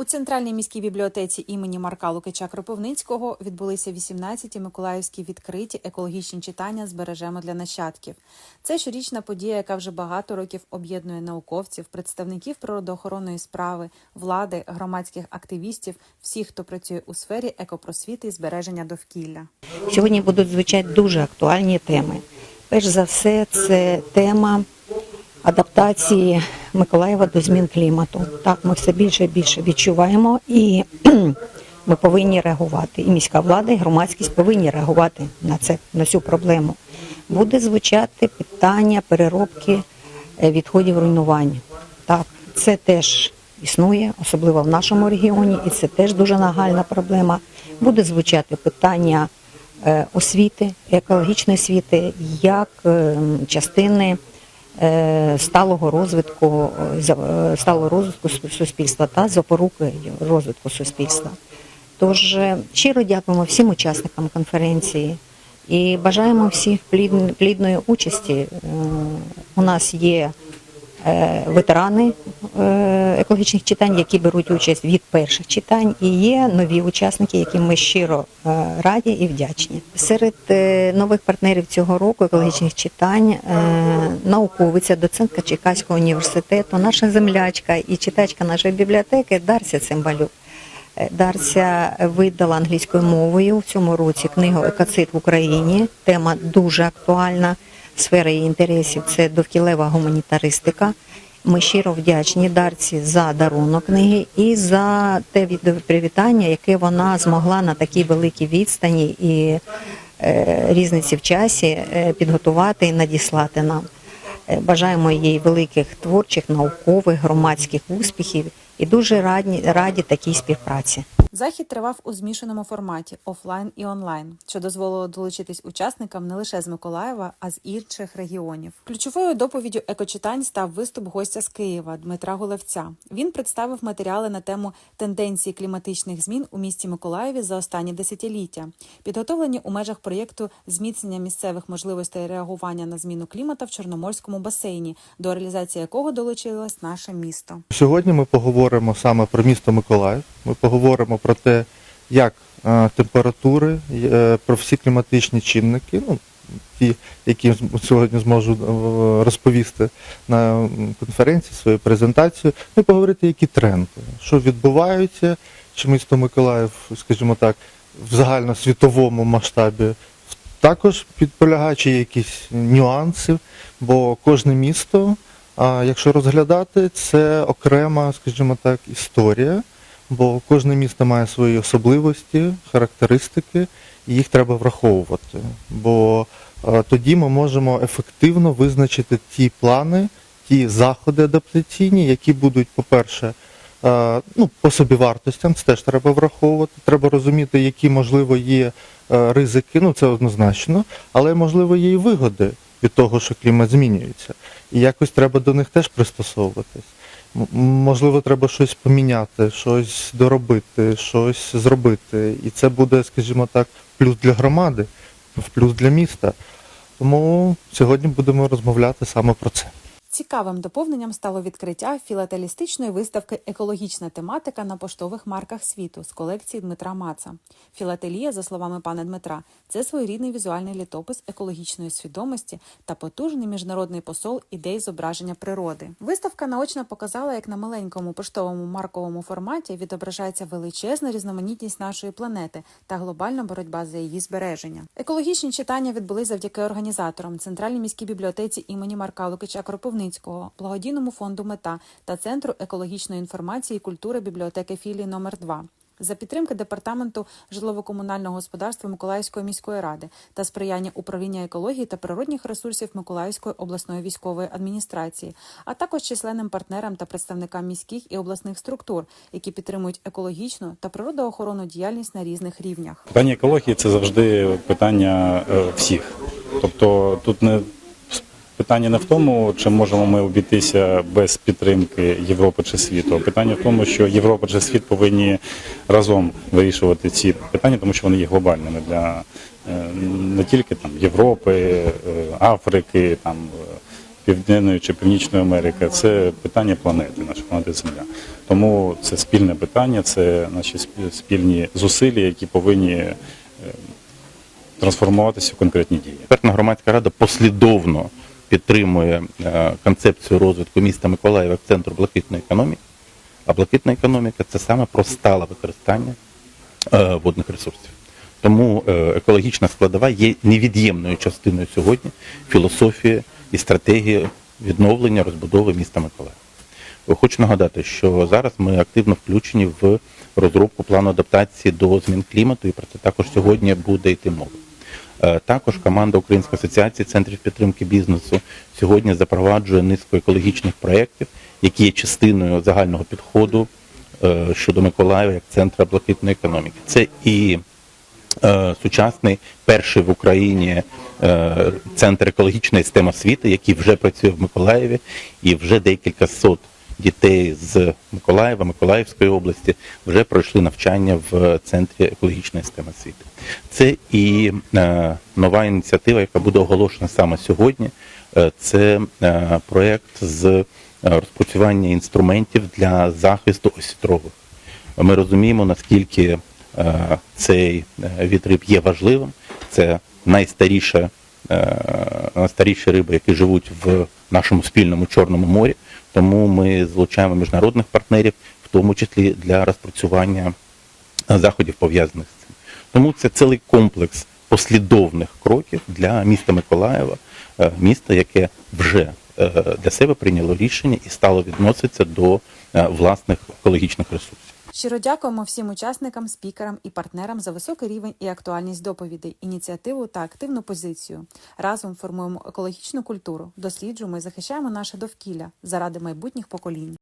У центральній міській бібліотеці імені Марка Лукича Кропивницького відбулися 18-ті миколаївські відкриті екологічні читання Збережемо для нащадків. Це щорічна подія, яка вже багато років об'єднує науковців, представників природоохоронної справи, влади, громадських активістів, всіх, хто працює у сфері екопросвіти і збереження довкілля. Сьогодні будуть звучати дуже актуальні теми. Перш за все, це тема адаптації Миколаєва до змін клімату. Так, ми все більше і більше відчуваємо, і ми повинні реагувати. І міська влада, і громадськість повинні реагувати на це, на цю проблему. Буде звучати питання переробки е, відходів руйнувань. Так, це теж існує, особливо в нашому регіоні, і це теж дуже нагальна проблема. Буде звучати питання е, освіти, екологічної освіти, як е, частини сталого розвитку, е, е, сталого розвитку су- суспільства та запоруки розвитку суспільства. Тож е, щиро дякуємо всім учасникам конференції і бажаємо всіх плід- плідної участі. Е, У нас є е, ветерани е, екологічних читань, які беруть участь від перших читань, і є нові учасники, яким ми щиро е, раді і вдячні. Серед е, нових партнерів цього року екологічних читань е, науковиця, доцентка Чекаського університету, наша землячка і читачка нашої бібліотеки Дарся Цимбалюк. Е, Дарся видала англійською мовою в цьому році книгу Екоцид в Україні. Тема дуже актуальна. Сфера її інтересів це довкілева гуманітаристика. Ми щиро вдячні Дарці за дарунок книги і за те привітання, яке вона змогла на такій великій відстані і е, різниці в часі е, підготувати і надіслати нам. Е, Бажаємо їй великих творчих, наукових, громадських успіхів і дуже раді, раді такій співпраці. Захід тривав у змішаному форматі офлайн і онлайн, що дозволило долучитись учасникам не лише з Миколаєва, а з інших регіонів. Ключовою доповіддю екочитань став виступ гостя з Києва Дмитра Гулевця. Він представив матеріали на тему тенденції кліматичних змін у місті Миколаєві за останні десятиліття, підготовлені у межах проєкту зміцнення місцевих можливостей реагування на зміну клімата в Чорноморському басейні, до реалізації якого долучилось наше місто. Сьогодні ми поговоримо саме про місто Миколаїв. Ми поговоримо про те, як е, температури, е, про всі кліматичні чинники, ну, ті, які сьогодні зможу е, розповісти на конференції свою презентацію, ну і поговорити, які тренди, що відбуваються, чи місто Миколаїв, скажімо так, в загальносвітовому масштабі також підполягає, якісь нюанси, бо кожне місто, а якщо розглядати, це окрема, скажімо так, історія, бо кожне місто має свої особливості, характеристики, і їх треба враховувати. Бо е, тоді ми можемо ефективно визначити ті плани, ті заходи адаптаційні, які будуть, по-перше, е, ну, по собівартостям, це теж треба враховувати. Треба розуміти, які, можливо, є е, ризики, ну це однозначно, але можливо є і вигоди від того, що клімат змінюється. І якось треба до них теж пристосовуватись. Можливо, треба щось поміняти, щось доробити, щось зробити. І це буде, скажімо так, плюс для громади, плюс для міста. Тому сьогодні будемо розмовляти саме про це. Цікавим доповненням стало відкриття філателістичної виставки Екологічна тематика на поштових марках світу з колекції Дмитра Маца. Філателія, за словами пана Дмитра, це своєрідний візуальний літопис екологічної свідомості та потужний міжнародний посол ідей зображення природи. Виставка наочно показала, як на маленькому поштовому марковому форматі відображається величезна різноманітність нашої планети та глобальна боротьба за її збереження. Екологічні читання відбулись завдяки організаторам Центральній міській бібліотеці імені Марка Лукича Кропивницького, благодійному фонду Мета та Центру екологічної інформації і культури бібліотеки філії номер 2 за підтримки департаменту житлово-комунального господарства Миколаївської міської ради та сприяння управління екології та природних ресурсів Миколаївської обласної військової адміністрації, а також численним партнерам та представникам міських і обласних структур, які підтримують екологічну та природоохоронну діяльність на різних рівнях. Питання екології це завжди питання е, всіх. Тобто тут не питання не в тому, чи можемо ми обійтися без підтримки Європи чи світу. Питання в тому, що Європа чи світ повинні разом вирішувати ці питання, тому що вони є глобальними для е, не тільки там Європи, е, Африки, там е, Південної чи Північної Америки, це питання планети, наша планета Земля. Тому це спільне питання, це наші спільні зусилля, які повинні трансформуватися в конкретні дії. Експертна громадська рада послідовно підтримує е, концепцію розвитку міста Миколаєва як центру блакитної економіки. А блакитна економіка це саме про стале використання е, водних ресурсів. Тому е, екологічна складова є невід'ємною частиною сьогодні філософії і стратегії відновлення розбудови міста Миколаєва. Хочу нагадати, що зараз ми активно включені в розробку плану адаптації до змін клімату, і про це також сьогодні буде йти мова. Е, Також команда Української асоціації центрів підтримки бізнесу сьогодні запроваджує низку екологічних проєктів, які є частиною загального підходу е, щодо Миколаєва як центра блакитної економіки. Це і е, сучасний перший в Україні центр екологічної системи освіти, який вже працює в Миколаєві, і вже декілька сот дітей з Миколаєва, Миколаївської області вже пройшли навчання в центрі екологічної системи освіти. Це і е, нова ініціатива, яка буде оголошена саме сьогодні. Е, це е, проєкт з розпрацювання інструментів для захисту осітрових. Ми розуміємо, наскільки цей відриб є важливим. Це найстаріша, найстаріші риби, які живуть в нашому спільному Чорному морі. Тому ми залучаємо міжнародних партнерів, в тому числі для розпрацювання е, заходів пов'язаних з цим. Тому це цілий комплекс послідовних кроків для міста Миколаєва, е, міста, яке вже е, для себе прийняло рішення і стало відноситися до власних екологічних ресурсів. Щиро дякуємо всім учасникам, спікерам і партнерам за високий рівень і актуальність доповідей, ініціативу та активну позицію. Разом формуємо екологічну культуру, досліджуємо і захищаємо наше довкілля заради майбутніх поколінь.